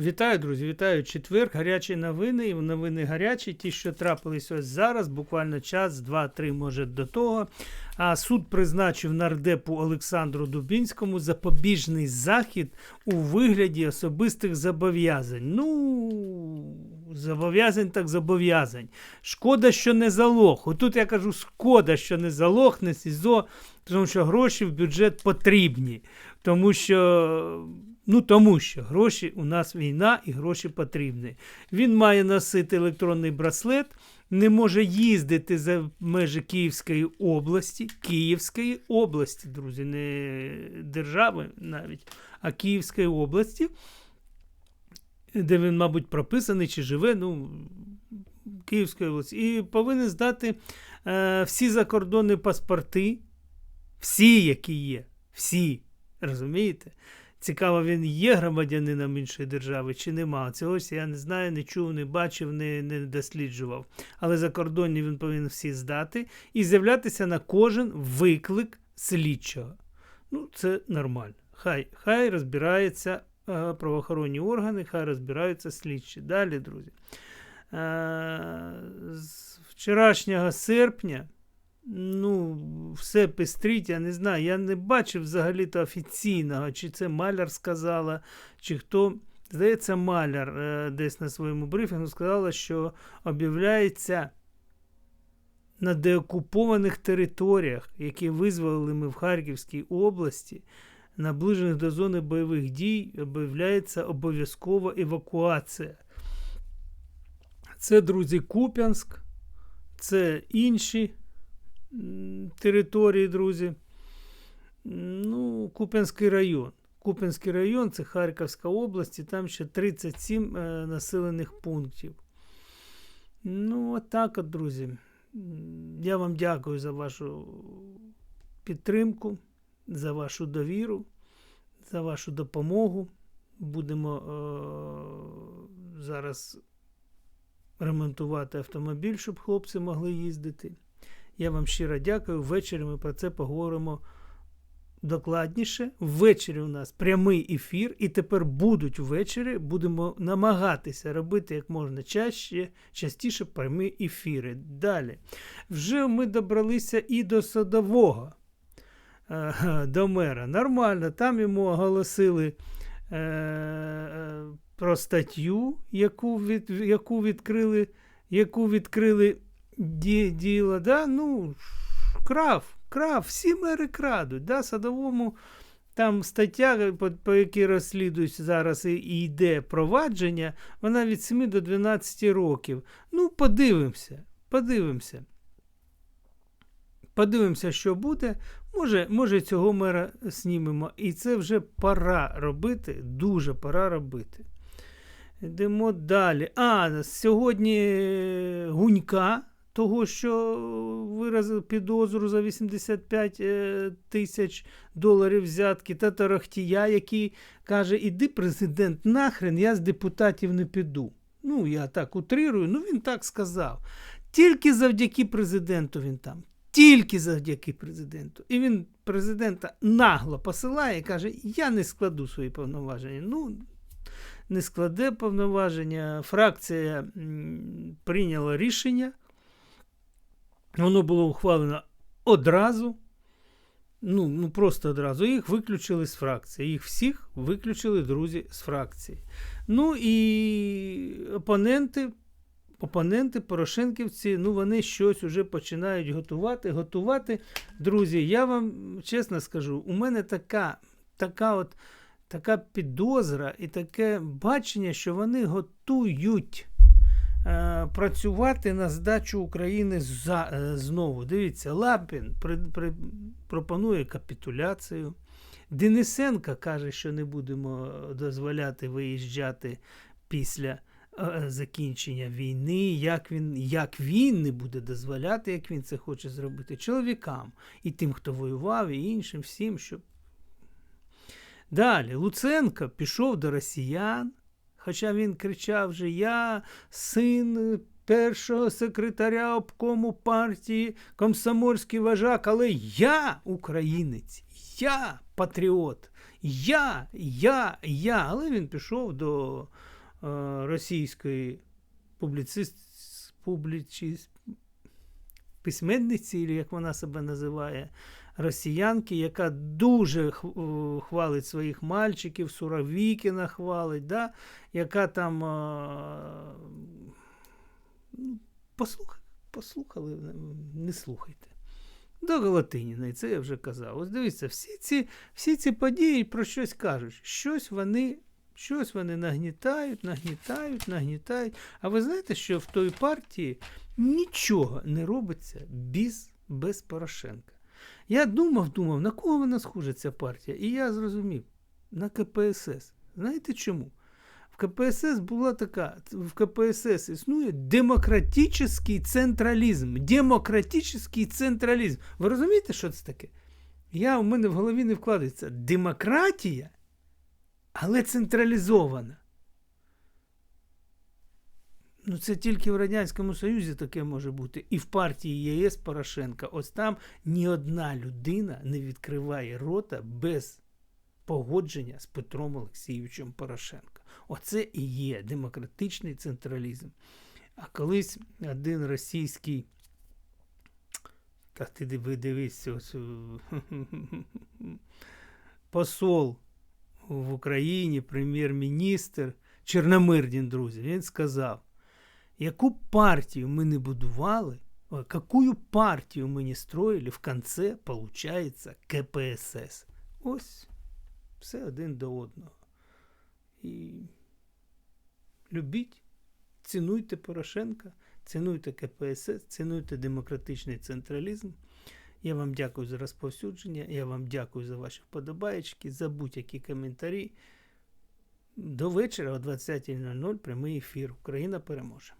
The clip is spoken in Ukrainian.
Вітаю, друзі, вітаю четвер. Гарячі новини. І новини гарячі, ті, що трапились ось зараз, буквально час, два-три, може, до того. А суд призначив нардепу Олександру Дубінському запобіжний захід у вигляді особистих зобов'язань. Ну, зобов'язань так зобов'язань. Шкода, що не залог. Отут я кажу, шкода, що не залог, не СІЗО, тому що гроші в бюджет потрібні. Тому що. Ну, тому що гроші у нас війна і гроші потрібні. Він має носити електронний браслет, не може їздити за межі Київської області, Київської області, друзі, не держави навіть, а Київської області, де він, мабуть, прописаний чи живе, ну, Київської області, і повинен здати е, всі закордонні паспорти, всі, які є, всі, розумієте? Цікаво, він є громадянином іншої держави чи нема. Цього я не знаю, не чув, не бачив, не, не досліджував. Але закордонні він повинен всі здати і з'являтися на кожен виклик слідчого. Ну, це нормально. Хай хай розбираються е, правоохоронні органи, хай розбираються слідчі. Далі, друзі. Е, з вчорашнього серпня. Ну, все пестрить, я не знаю. Я не бачив взагалі-то офіційного, чи це Маляр сказала, чи хто. Здається, Маляр е, десь на своєму брифінгу сказала, що об'являється на деокупованих територіях, які визволили ми в Харківській області, наближених до зони бойових дій, об'являється обов'язкова евакуація. Це, друзі, Куп'янськ, це інші території, друзі. Ну, Куп'янський район. Куп'янський район це Харківська область, і там ще 37 е, населених пунктів. Ну, отак от, друзі. Я вам дякую за вашу підтримку, за вашу довіру, за вашу допомогу. Будемо е- зараз ремонтувати автомобіль, щоб хлопці могли їздити. Я вам щиро дякую. Ввечері ми про це поговоримо докладніше. Ввечері у нас прямий ефір, і тепер будуть ввечері. Будемо намагатися робити як можна чаще, частіше прямі ефіри. Далі. Вже ми добралися і до садового, е, до мера. Нормально, там йому оголосили. е, Про статтю, яку від, яку відкрили, яку відкрили ді, діло, да? ну, крав, крав, всі мери крадуть. Да? Садовому там стаття, по, по якій розслідують зараз і, йде провадження, вона від 7 до 12 років. Ну, подивимося, подивимося. Подивимося, що буде. Може, може, цього мера знімемо. І це вже пора робити, дуже пора робити. Йдемо далі. А, сьогодні Гунька, того, що виразив підозру за 85 е, тисяч доларів взятки, та Тарахтія, який каже: Іди, президент, нахрен, я з депутатів не піду. Ну, я так утрирую, ну він так сказав. Тільки завдяки президенту він там. Тільки завдяки президенту. І він президента нагло посилає і каже: Я не складу свої повноваження. Ну, не складе повноваження. Фракція прийняла рішення. Воно було ухвалено одразу. Ну, ну просто одразу. Їх виключили з фракції. Їх всіх виключили, друзі, з фракції. Ну і опоненти, опоненти, Порошенківці, ну вони щось уже починають готувати. Готувати. Друзі, я вам чесно скажу, у мене така, така от. Така підозра і таке бачення, що вони готують працювати на здачу України за, е, знову. Дивіться, Лапін при, при, пропонує капітуляцію. Денисенко каже, що не будемо дозволяти виїжджати після е, закінчення війни. Як він, як він не буде дозволяти, як він це хоче зробити чоловікам і тим, хто воював, і іншим всім, щоб Далі Луценко пішов до росіян, хоча він кричав, що я син першого секретаря обкому партії, комсомольський вожак, але я українець, я патріот. Я, я, я. Але він пішов до е, російської публіцист, публічіс, письменниці, як вона себе називає, росіянки, яка дуже е, хвалить своїх мальчиків, Суровікіна хвалить, да? яка там. ну, послухали, не слухайте. До Галатиніної, це я вже казав. Ось дивіться, всі ці, всі ці події про щось кажуть. Щось вони, щось вони нагнітають, нагнітають, нагнітають. А ви знаєте, що в той партії нічого не робиться без, без Порошенка. Я думав, думав, на кого вона схожа ця партія? І я зрозумів, на КПСС. Знаєте чому? В КПСС була така, в КПСС існує демократичний централізм. Демократичний централізм. Ви розумієте, що це таке? Я у мене в голові не вкладається демократія, але централізована. Ну, це тільки в Радянському Союзі таке може бути. І в партії ЄС Порошенка. Ось там ні одна людина не відкриває рота без погодження з Петром Олексійовичем Порошенко. Оце і є демократичний централізм. А колись один російський. Та ти дивись, ось, посол в Україні, прем'єр-міністр Чорномирдін, друзі, він сказав, яку партію ми не будували, ой, какую партию мы не строили, в конце получается КПСС. Ось все один до одного. І любіть, цінуйте Порошенка, цінуйте КПСС, цінуйте демократичний централізм. Я вам дякую за розповсюдження, я вам дякую за ваші вподобаєчки, за будь-які коментарі. До вечора о 20.00 прямий ефір. Україна переможе.